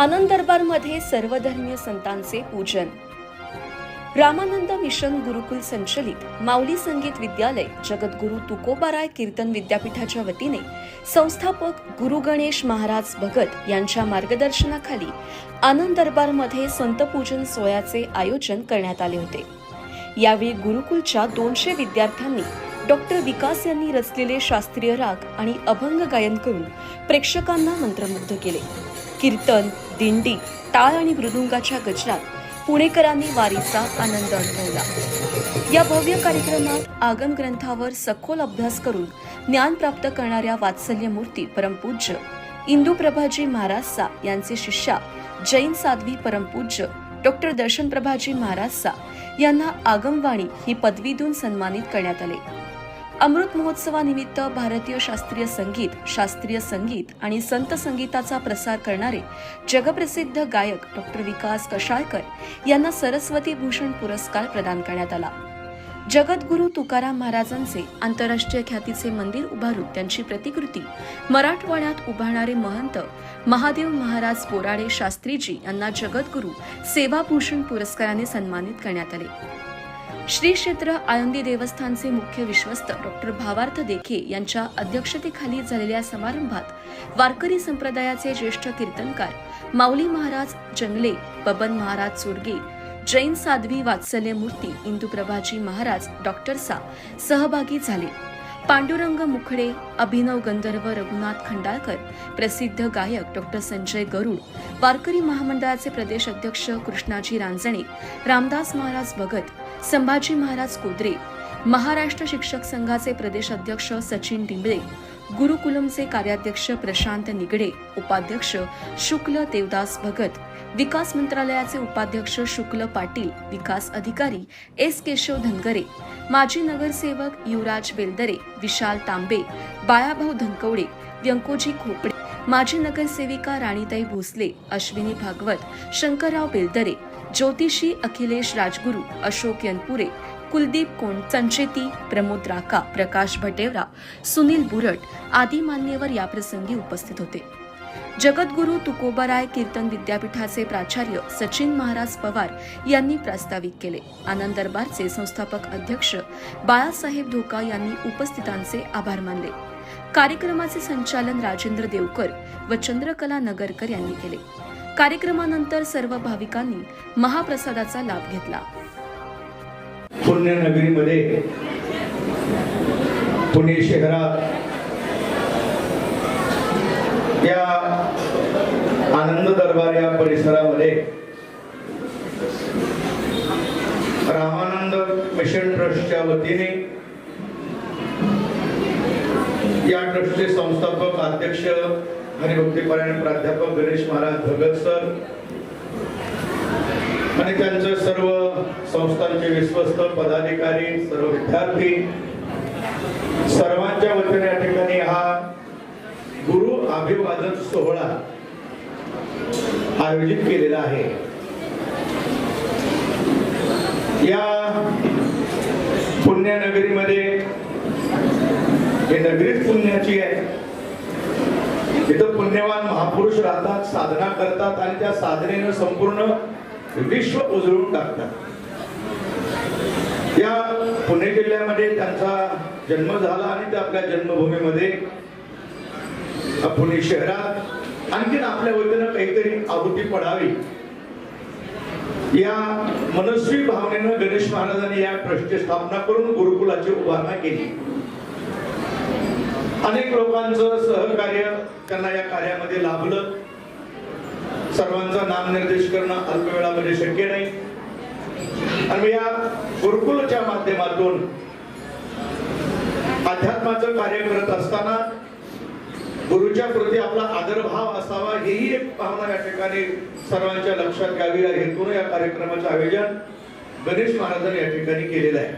आनंद दरबारमध्ये सर्वधर्मीय संतांचे पूजन. रामानंद मिशन गुरुकुल संचलित माऊली संगीत विद्यालय जगद्गुरु तुकोबाराय कीर्तन विद्यापीठाच्या वतीने संस्थापक गुरु गणेश महाराज भगत यांच्या मार्गदर्शनाखाली आनंद दरबारमध्ये संत पूजन सोहळ्याचे आयोजन करण्यात आले होते. यावेळी गुरुकुलच्या दोनशे विद्यार्थ्यांनी डॉक्टर विकास यांनी रचलेले शास्त्रीय राग आणि अभंग गायन करून प्रेक्षकांना मंत्रमुग्ध केले. कीर्तन दिंडी टाळ आणि मृदुंगाच्या गजरात पुणेकरांनी वारीचा आनंद अनुभवला. या भव्य कार्यक्रमात आगम ग्रंथावर सखोल अभ्यास करून ज्ञान प्राप्त करणाऱ्या वात्सल्य मूर्ती परमपूज्य इंदू प्रभाजी महाराजसा यांचे शिष्या जैन साध्वी परमपूज्य डॉक्टर दर्शन प्रभाजी महाराजसा यांना आगमवाणी ही पदवी देऊन सन्मानित करण्यात आले. अमृत महोत्सवानिमित्त भारतीय शास्त्रीय संगीत शास्त्रीय संगीत आणि संत संगीताचा प्रसार करणारे जगप्रसिद्ध गायक डॉक्टर विकास कशाळकर यांना सरस्वती भूषण पुरस्कार प्रदान करण्यात आला. जगद्गुरु तुकाराम महाराजांचे आंतरराष्ट्रीय ख्यातीचे मंदिर उभारून त्यांची प्रतिकृती मराठवाड्यात उभारणारे महंत महादेव महाराज बोराडे शास्त्रीजी यांना जगद्गुरु सेवाभूषण पुरस्काराने सन्मानित करण्यात आले. श्री क्षेत्र आळंदी देवस्थानचे मुख्य विश्वस्त डॉक्टर भावार्थ देखे यांच्या अध्यक्षतेखाली झालेल्या समारंभात वारकरी संप्रदायाचे ज्येष्ठ कीर्तनकार माऊली महाराज जंगले बबन महाराज चोरगे जैन साध्वी वात्सल्य मूर्ती इंदुप्रभाजी महाराज डॉक्टर सा सहभागी झाले. पांडुरंग मुखडे अभिनव गंधर्व रघुनाथ खंडाळकर प्रसिद्ध गायक डॉक्टर संजय गरुड वारकरी महामंडळाचे प्रदेश अध्यक्ष कृष्णाजी रांजणे रामदास महाराज भगत संभाजी महाराज कोदरे महाराष्ट्र शिक्षक संघाचे प्रदेश अध्यक्ष सचिन डिंबळे गुरुकुलमचे कार्याध्यक्ष प्रशांत निगडे उपाध्यक्ष शुक्ल देवदास भगत विकास मंत्रालयाचे उपाध्यक्ष शुक्ल पाटील विकास अधिकारी एस केशव धनगरे माजी नगरसेवक युवराज बेलदरे विशाल तांबे बाळाभाऊ धनकवडे व्यंकोजी खोपडे माजी नगरसेविका राणीताई भोसले अश्विनी भागवत शंकरराव बेलदरे ज्योतिषी अखिलेश राजगुरू अशोक यनपुरे कुलदीप कोण संचेती प्रमोद राका प्रकाश भटेवरा सुनील बुरट आदी मान्यवर याप्रसंगी उपस्थित होते. जगद्गुरू तुकोबाराय कीर्तन विद्यापीठाचे प्राचार्य सचिन महाराज पवार यांनी प्रास्ताविक केले. आनंद दरबारचे संस्थापक अध्यक्ष बाळासाहेब धोका यांनी उपस्थितांचे आभार मानले. कार्यक्रमाचे संचालन राजेंद्र देवकर व चंद्रकला नगरकर यांनी केले. कार्यक्रमानंतर सर्व भाविकांनी महाप्रसादाचा लाभ घेतला. पुण्यनगरीमध्ये पुणे शहरात या आनंद दरबार या परिसरामध्ये रामानंद मिशन ट्रस्टच्या वतीने या ट्रस्टचे संस्थापक अध्यक्ष हरिभक्तीपरायण प्राध्यापक गणेश महाराज भगत सर आणि सर्व संस्थांचे विश्वस्त पदाधिकारी सर्व विद्यार्थी सर्वांच्या वतीने या ठिकाणी हा गुरु अभिवादन सोहळा आयोजित केलेला आहे. या पुण्यनगरीमध्ये हे नगरीच पुण्याची आहे. इथं पुण्यवान महापुरुष राहतात साधना करतात आणि त्या साधनेनं संपूर्ण विश्व उजळून टाकतात या पुणे जिल्ह्यामध्ये त्यांचा जन्म झाला आणि ते आपल्या जन्मभूमीमध्ये पुणे शहरात आणखीन आपल्या वतीनं काहीतरी आहुती पडावी. या मनस्वी भावनेनं गणेश महाराजांनी या ट्रस्टची स्थापना करून गुरुकुलाची उभारणा केली. अनेक लोकांचं सहकार्य त्यांना या कार्यामध्ये लाभलं. सर्वांचा नामनिर्देश करणं अल्प वेळामध्ये शक्य नाही. आणि या गुरुकुलच्या माध्यमातून अध्यात्माचं कार्य करत असताना गुरुच्या प्रती आपला आदरभाव असावा हेही एक भावना या ठिकाणी सर्वांच्या लक्षात घ्यावी या हेतून या कार्यक्रमाचं आयोजन गणेश महाराजांनी या ठिकाणी केलेलं आहे.